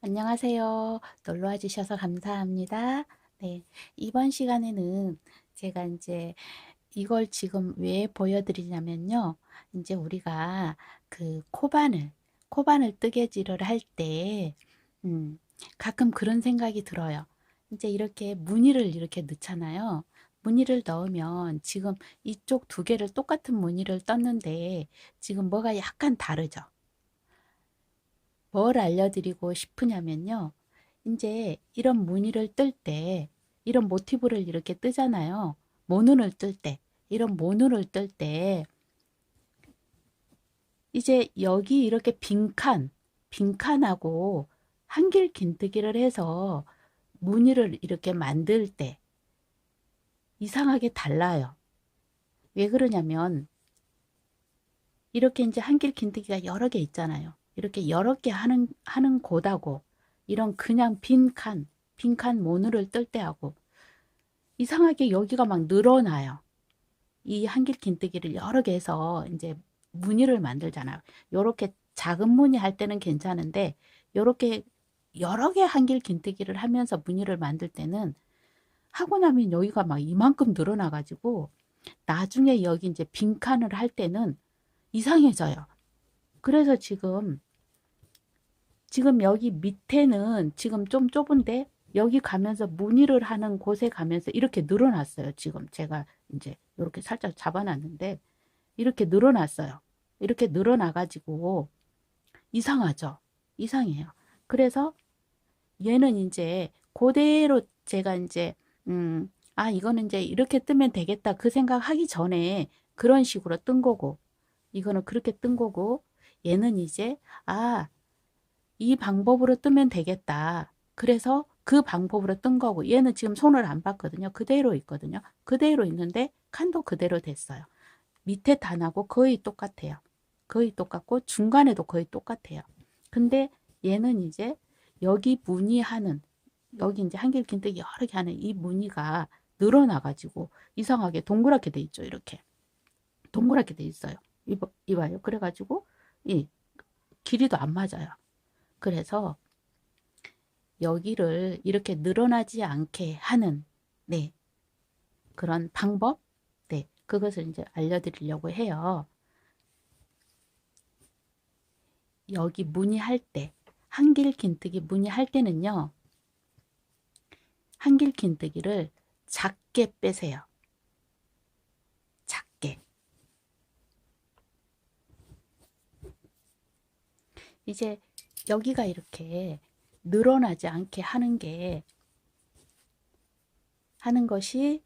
안녕하세요. 놀러 와 주셔서 감사합니다. 네. 이번 시간에는 제가 인제 이걸 지금 왜 보여드리냐면요. 인제 우리가 그 코바늘, 코바늘 뜨개질을 할 때, 음, 가끔 그런 생각이 들어요. 인제 이렇게 무늬를 이렇게 넣잖아요. 무늬를 넣으면 지금 이쪽 두 개를 똑같은 무늬를 떴는데 지금 뭐가 약간 다르죠. 뭘 알려드리고 싶으냐면요. 이제 이런 무늬를 뜰 때, 이런 모티브를 이렇게 뜨잖아요. 모눈을 뜰 때, 이런 모눈을 뜰 때, 이제 여기 이렇게 빈칸, 빈칸하고 한길 긴뜨기를 해서 무늬를 이렇게 만들 때 이상하게 달라요. 왜 그러냐면 이렇게 이제 한길 긴뜨기가 여러 개 있잖아요. 이렇게 여러 개 하는 하는 곳하고 이런 그냥 빈 칸, 빈 칸 모누를 뜰 때하고 이상하게 여기가 막 늘어나요. 이 한길 긴뜨기를 여러 개 해서 이제 무늬를 만들잖아요. 요렇게 작은 무늬 할 때는 괜찮은데 요렇게 여러 개 한길 긴뜨기를 하면서 무늬를 만들 때는 하고 나면 여기가 막 이만큼 늘어나 가지고 나중에 여기 이제 빈칸을 할 때는 이상해져요. 그래서 지금 지금 여기 밑에는 지금 좀 좁은데 여기 가면서 무늬를 하는 곳에 가면서 이렇게 늘어났어요. 지금 제가 이제 이렇게 살짝 잡아놨는데 이렇게 늘어났어요. 이렇게 늘어나가지고 이상하죠. 이상해요. 그래서 얘는 이제 그대로 제가 이제 음, 아, 이거는 이제 이렇게 뜨면 되겠다. 그 생각하기 전에 그런 식으로 뜬 거고, 이거는 그렇게 뜬 거고, 얘는 이제, 아, 이 방법으로 뜨면 되겠다. 그래서 그 방법으로 뜬 거고, 얘는 지금 손을 안 봤거든요. 그대로 있거든요. 그대로 있는데, 칸도 그대로 됐어요. 밑에 단하고 거의 똑같아요. 거의 똑같고, 중간에도 거의 똑같아요. 근데 얘는 이제 여기 무늬하는 여기 이제 한길 긴뜨기 여러 개 하는 이 무늬가 늘어나가지고 이상하게 동그랗게 돼 있죠. 이렇게 동그랗게 돼 있어요. 이봐, 이봐요. 그래가지고 이 길이도 안 맞아요. 그래서 여기를 이렇게 늘어나지 않게 하는 네 그런 방법 네 그것을 이제 알려드리려고 해요. 여기 무늬할 때 한길 긴뜨기 무늬할 때는요. 한길 긴뜨기를 작게 빼세요. 작게. 이제 여기가 이렇게 늘어나지 않게 하는 게 하는 것이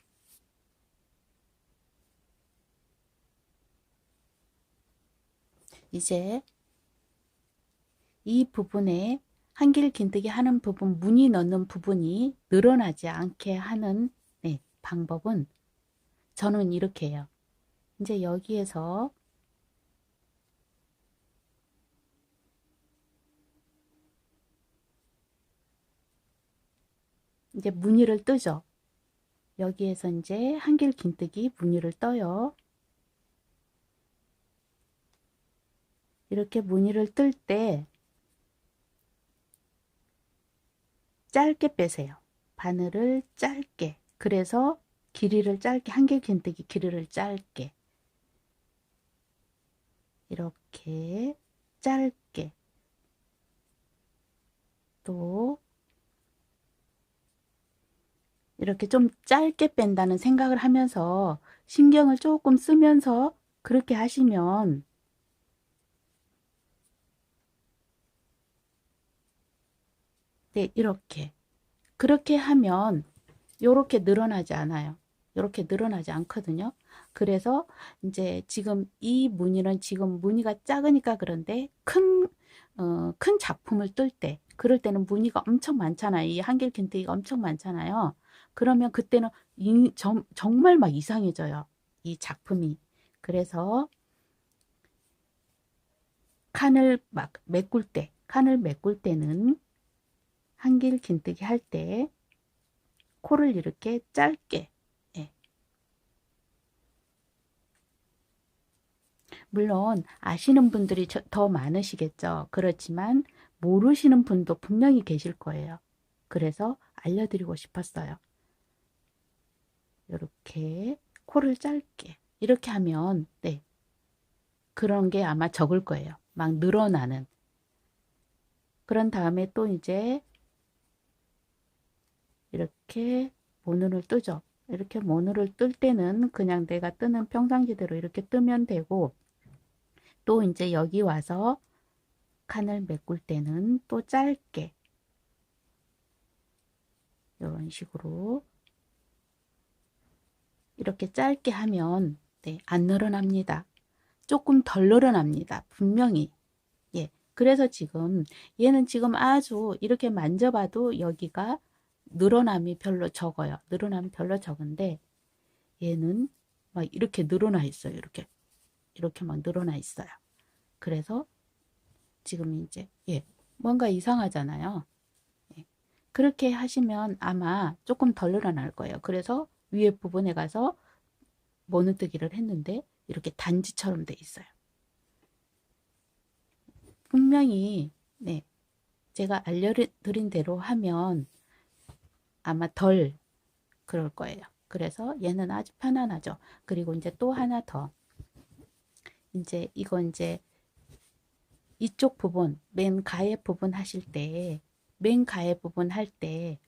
이제 이 부분에 한길 긴뜨기 하는 부분, 무늬 넣는 부분이 늘어나지 않게 하는 네, 방법은 저는 이렇게 해요. 이제 여기에서 이제 무늬를 뜨죠. 여기에서 이제 한길 긴뜨기 무늬를 떠요. 이렇게 무늬를 뜰 때 짧게 빼세요. 바늘을 짧게. 그래서 길이를 짧게 한길 긴뜨기 길이를 짧게 이렇게 짧게 또 이렇게 좀 짧게 뺀다는 생각을 하면서 신경을 조금 쓰면서 그렇게 하시면 네, 이렇게. 그렇게 하면 이렇게 늘어나지 않아요. 이렇게 늘어나지 않거든요. 그래서 이제 지금 이 무늬는 지금 무늬가 작으니까 그런데 큰, 어, 큰 작품을 뜰 때, 그럴 때는 무늬가 엄청 많잖아요. 이 한길 긴뜨기가 엄청 많잖아요. 그러면 그때는 이, 정, 정말 막 이상해져요. 이 작품이. 그래서 칸을 막 메꿀 때, 칸을 메꿀 때는 한길 긴뜨기 할 때 코를 이렇게 짧게 예. 물론 아시는 분들이 더 많으시겠죠. 그렇지만 모르시는 분도 분명히 계실 거예요. 그래서 알려드리고 싶었어요. 이렇게 코를 짧게 이렇게 하면 네 그런 게 아마 적을 거예요. 막 늘어나는 그런 다음에 또 이제 이렇게 모눈을 뜨죠. 이렇게 모눈을 뜰 때는 그냥 내가 뜨는 평상시대로 이렇게 뜨면 되고 또 이제 여기 와서 칸을 메꿀 때는 또 짧게 이런 식으로 이렇게 짧게 하면 네, 안 늘어납니다. 조금 덜 늘어납니다. 분명히. 예. 그래서 지금 얘는 지금 아주 이렇게 만져봐도 여기가 늘어남이 별로 적어요. 늘어남이 별로 적은데 얘는 막 이렇게 늘어나 있어요. 이렇게. 이렇게 막 늘어나 있어요. 그래서 지금 이제 예. 뭔가 이상하잖아요. 예. 그렇게 하시면 아마 조금 덜 늘어날 거예요. 그래서 위에 부분에 가서 모느뜨기를 했는데 이렇게 단지처럼 돼 있어요. 분명히 네 제가 알려드린 대로 하면 아마 덜 그럴 거예요. 그래서 얘는 아주 편안하죠. 그리고 이제 또 하나 더 이제 이거 이제 이쪽 부분 맨 가해 부분 하실 때 맨 가해 부분 할 때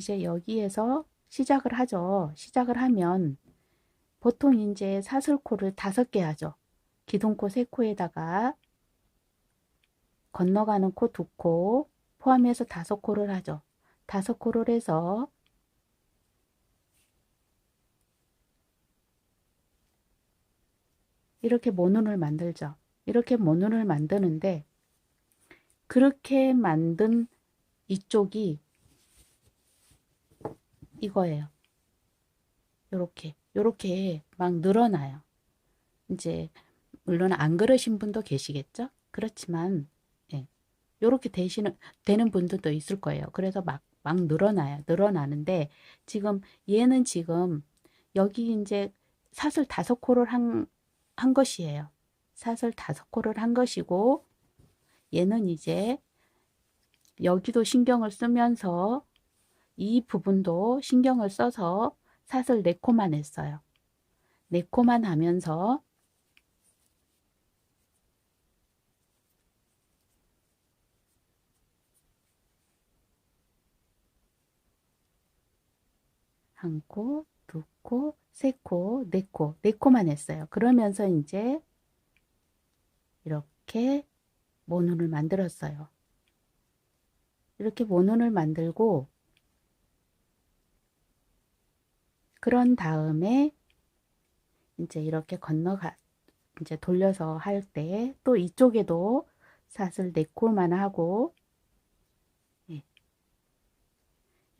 이제 여기에서 시작을 하죠. 시작을 하면 보통 이제 사슬코를 다섯 개 하죠. 기둥코 세 코에다가 건너가는 코 두 코 포함해서 다섯 코를 하죠. 다섯 코를 해서 이렇게 모눈을 만들죠. 이렇게 모눈을 만드는데 그렇게 만든 이쪽이 이거예요. 요렇게 요렇게 막 늘어나요. 이제 물론 안 그러신 분도 계시겠죠? 그렇지만 예. 요렇게 되시는 되는 분들도 있을 거예요. 그래서 막 막 늘어나요. 늘어나는데 지금 얘는 지금 여기 이제 사슬 다섯 코를 한, 한 것이에요. 사슬 다섯 코를 한 것이고 얘는 이제 여기도 신경을 쓰면서 이 부분도 신경을 써서 사슬 4코만 했어요. 4코만 하면서 한 코, 두 코, 세 코, 네 코, 네 코만 했어요. 그러면서 이제 이렇게 모눈을 만들었어요. 이렇게 모눈을 만들고 그런 다음에 이제 이렇게 건너가 이제 돌려서 할 때 또 이쪽에도 사슬 4코만 하고 예.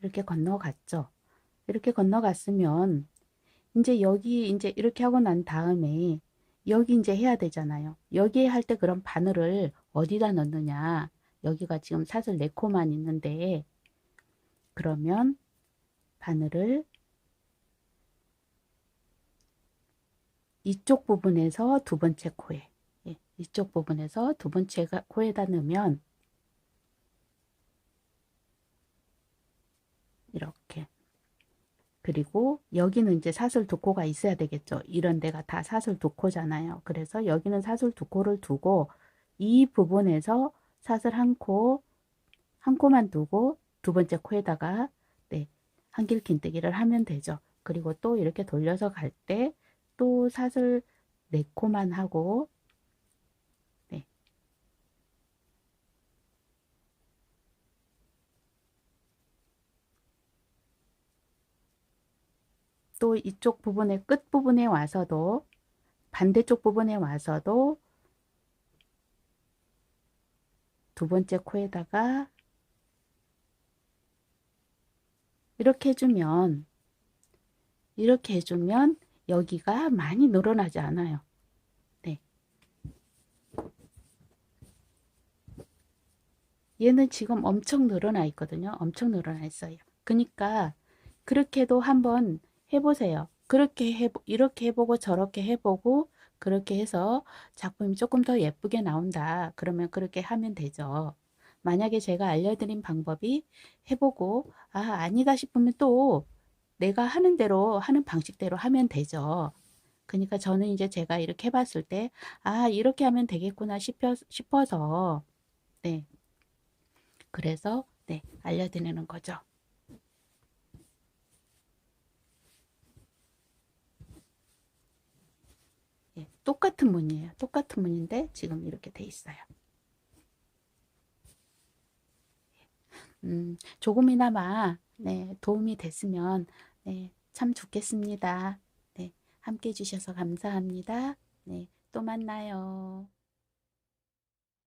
이렇게 건너갔죠. 이렇게 건너갔으면 이제 여기 이제 이렇게 하고 난 다음에 여기 이제 해야 되잖아요. 여기에 할 때 그럼 바늘을 어디다 넣느냐. 여기가 지금 사슬 4코만 있는데 그러면 바늘을 이쪽 부분에서 두 번째 코에 예, 이쪽 부분에서 두 번째 코에다 넣으면 이렇게 그리고 여기는 이제 사슬 두 코가 있어야 되겠죠. 이런 데가 다 사슬 두 코잖아요. 그래서 여기는 사슬 두 코를 두고 이 부분에서 사슬 한 코, 한 코만 두고 두 번째 코에다가 네, 한길 긴뜨기를 하면 되죠. 그리고 또 이렇게 돌려서 갈 때 또 사슬 4코만 하고 네. 또 이쪽 부분의 끝 부분에 와서도 반대쪽 부분에 와서도 두 번째 코에다가 이렇게 해주면 이렇게 해주면 여기가 많이 늘어나지 않아요. 네. 얘는 지금 엄청 늘어나 있거든요. 엄청 늘어나 있어요. 그러니까 그렇게도 한번 해보세요. 그렇게 해 이렇게 해보고 저렇게 해보고 그렇게 해서 작품이 조금 더 예쁘게 나온다. 그러면 그렇게 하면 되죠. 만약에 제가 알려드린 방법이 해보고 아 아니다 싶으면 또 내가 하는 대로 하는 방식대로 하면 되죠. 그러니까 저는 이제 제가 이렇게 해봤을 때 아 이렇게 하면 되겠구나 싶어, 싶어서 네 그래서 네 알려드리는 거죠. 예, 똑같은 문이에요. 똑같은 문인데 지금 이렇게 돼 있어요. 음, 조금이나마 네, 도움이 됐으면 네, 참 좋겠습니다. 네, 함께 해주셔서 감사합니다. 네, 또 만나요.